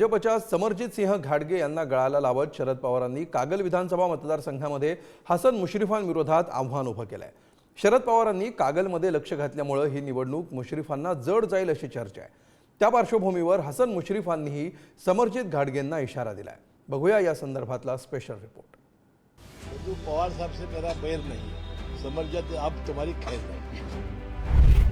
भाजपच्या समरजित सिंह घाडगे यांना गळाला लावत शरद पवारांनी कागल विधानसभा मतदारसंघामध्ये हसन मुश्रीफांविरोधात आव्हान उभं केलंय. शरद पवारांनी कागलमध्ये लक्ष घातल्यामुळं ही निवडणूक मुश्रीफांना जड जाईल अशी चर्चा आहे. त्या पार्श्वभूमीवर हसन मुश्रीफांनीही समरजित घाडगेंना इशारा दिलाय. बघूया या संदर्भातला स्पेशल रिपोर्ट पवार साहब से मेरा बैर नहीं अब तुम्हारी खैर नहीं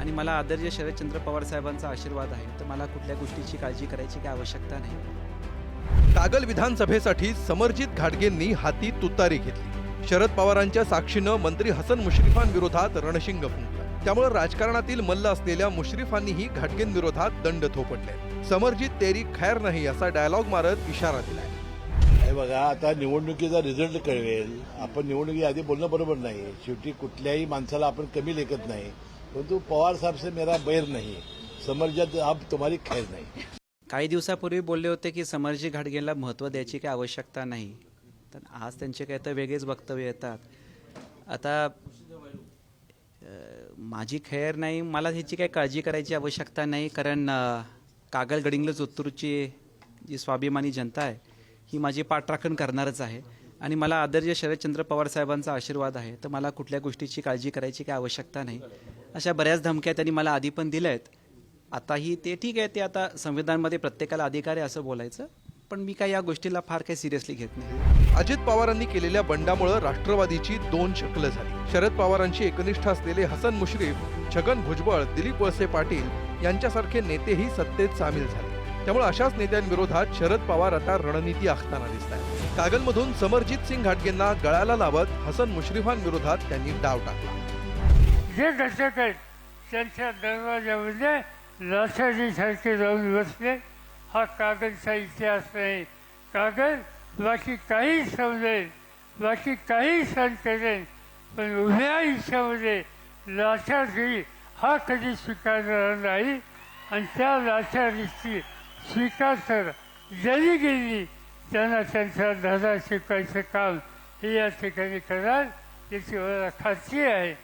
आणि मला आदरणीय शरदचंद्र पवार साहेबांचा आशीर्वाद आहे. तर मला कुठल्या गोष्टीची काळजी करायची काही आवश्यकता नाही. कागल विधानसभेसाठी समरजित घाटगेंनी हाती तुतारी घेतली. शरद पवारांच्या साक्षीनं मंत्री हसन मुश्रीफांविरोधात रणशिंग फुंकलं. त्यामुळे राजकारणातील मल्ल असलेल्या मुश्रीफांनीही घाटगेंविरोधात दंड थोपटले. समरजित तेरी खैर नाही असा डायलॉग मारत इशारा दिलाय. हे बघा आता निवडणुकीचा रिझल्ट कळवेल आपण निवडणुकी आधी बोलणं बरोबर नाही. शेवटी कुठल्याही माणसाला आपण कमी लेखत नाही. परंतु पवार साहब से मेरा बैर नहीं है। अब तुम्हारी खैर नाही। काही दिवसापूर्वी बोलले होते की समरजी घाटगेला महत्त्व द्यायची काही आवश्यकता नाही. तर आज त्यांचे काही तर वेगळेच वक्तव्य येतात. आता माझी खैर नाही मला ह्याची काही काळजी करायची आवश्यकता नाही कारण कागल गडिंग्लज उत्तूरची जी स्वाभिमानी जनता आहे ही माझी पाठराखण करणारच आहे. आणि मला आदर्य शरदचंद्र पवार साहेबांचा आशीर्वाद आहे. तर मला कुठल्या गोष्टीची काळजी करायची काही आवश्यकता नाही. अशा बऱ्याच धमक्या त्यांनी मला आधी पण दिल्या आहेत आताही ते ठीक आहे ते आता संविधानमध्ये प्रत्येकाला अधिकार आहे असं बोलायचं पण मी काय या गोष्टीला फार काही सिरियसली घेत नाही. अजित पवारांनी केलेल्या बंडामुळे राष्ट्रवादीची दोन शकलं झाली. शरद पवारांची एकनिष्ठ असलेले हसन मुश्रीफ छगन भुजबळ दिलीप वळसे पाटील यांच्यासारखे नेतेही सत्तेत सामील झाले. त्यामुळे अशाच नेत्यांविरोधात शरद पवार आता रणनीती आखताना दिसत आहेत कागलमधून समरजित सिंग घाटगेंना गळाला लावत हसन मुश्रीफांविरोधात त्यांनी डाव टाकला. जे घटक आहेत त्यांच्या दरवाजामध्ये लाशाजीसारखे जाऊन बसले. हा कागदचा इतिहास नाही कागद बाकी काही समजेल बाकी काही सण करेल पण उभ्या आयुष्यामध्ये लाचारी हा कधी स्वीकारणार नाही. आणि त्या लाचारीची स्वीकार तर जरी गेली त्यांना त्यांचा धडा शिकवायचं काम हे या ठिकाणी करणार याची मला खात्री आहे.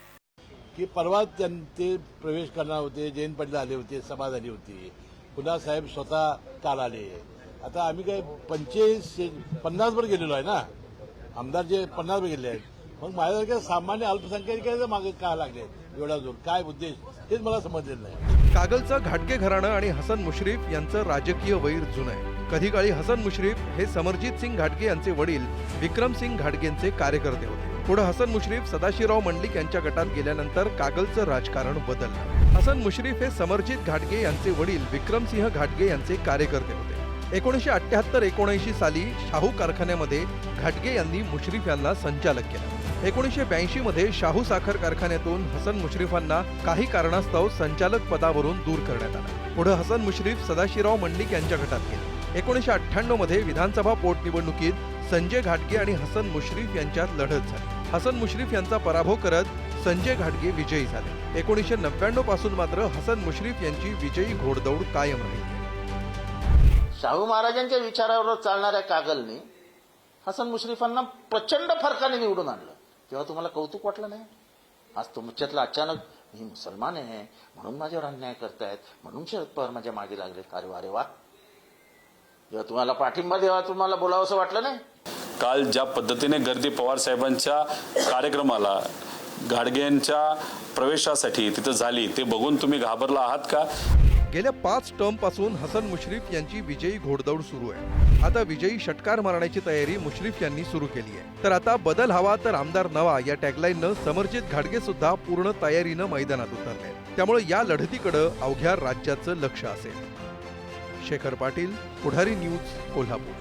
की परवा त्यांचे प्रवेश करणार होते जयंत पाटील आले होते सभा झाली होती. पुन्हा साहेब स्वतः काल आले. आता आम्ही काय पंचेचाळीस पन्नासवर गेलेलो आहे ना? आमदार जे पन्नासवर गेले आहेत. मग माझ्यासारख्या सामान्य अल्पसंख्याकाच्या मागे का लागले एवढा जोर? काय उद्देश? हेच मला समजलेलं नाही. कागलचं घाटगे घराणं आणि हसन मुश्रीफ यांचं राजकीय वैर जुनं आहे. कधी काळी हसन मुश्रीफ हे समरजित सिंग घाटगे यांचे वडील विक्रम सिंग घाटगेंचे कार्यकर्ते होते. पुढे हसन मुश्रीफ सदाशिवराव मंडलिक यांच्या गटात गेल्यानंतर कागलचं राजकारण बदललं. हसन मुश्रीफ हे समरजित घाटगे यांचे वडील विक्रमसिंह घाटगे यांचे कार्यकर्ते होते. एकोणीसशे अठ्ठ्याहत्तर एकोणऐंशी साली शाहू कारखान्यामध्ये घाटगे यांनी मुश्रीफ यांना संचालक केलं. एकोणीसशे ब्याऐंशी मध्ये शाहू साखर कारखान्यातून हसन मुश्रीफांना काही कारणास्तव संचालक पदावरून दूर करण्यात आलं. पुढे हसन मुश्रीफ सदाशिवराव मंडलिक यांच्या गटात गेले. एकोणीसशे अठ्ठ्याण्णवमध्ये विधानसभा पोटनिवडणुकीत संजय घाटगे आणि हसन मुश्रीफ यांच्यात लढत झाली. हसन मुश्रीफ यांचा पराभव करत संजय घाटगे विजयी झाले. एकोणीसशे नव्याण्णवपासून मात्र हसन मुश्रीफ यांची विजयी घोडदौड कायम राहिली शाहू महाराजांच्या विचारावर चालणाऱ्या कागलने हसन मुश्रीफांना प्रचंड फरकाने निवडून आणलं. तेव्हा तुम्हाला कौतुक वाटलं नाही? आज तुमच्यातलं अचानक मी मुसलमान आहे म्हणून माझ्यावर अन्याय करतायत म्हणून शरद पवार माझ्या मागे लागले अरे वा वा जेव्हा तुम्हाला पाठिंबा द्यावा तुम्हाला बोलावं असं वाटलं नाही? काल ज्या पद्धतीने गर्दी पवार साहेबांच्या कार्यक्रमाला घाडगेंच्या प्रवेशासाठी तिथं झाली ते बघून तुम्ही घाबरला आहात का? गेल्या पाच टर्मपासून हसन मुश्रीफ यांची विजयी घोडदौड सुरू आहे. आता विजयी षटकार मारण्याची तयारी मुश्रीफ यांनी सुरू केली आहे. तर आता बदल हवा तर आमदार नवा या टॅगलाईननं समरजित घाडगे सुद्धा पूर्ण तयारीनं मैदानात उतरले त्यामुळे या लढतीकडे अवघ्या राज्याचं लक्ष असेल. शेखर पाटील पुढारी न्यूज कोल्हापूर.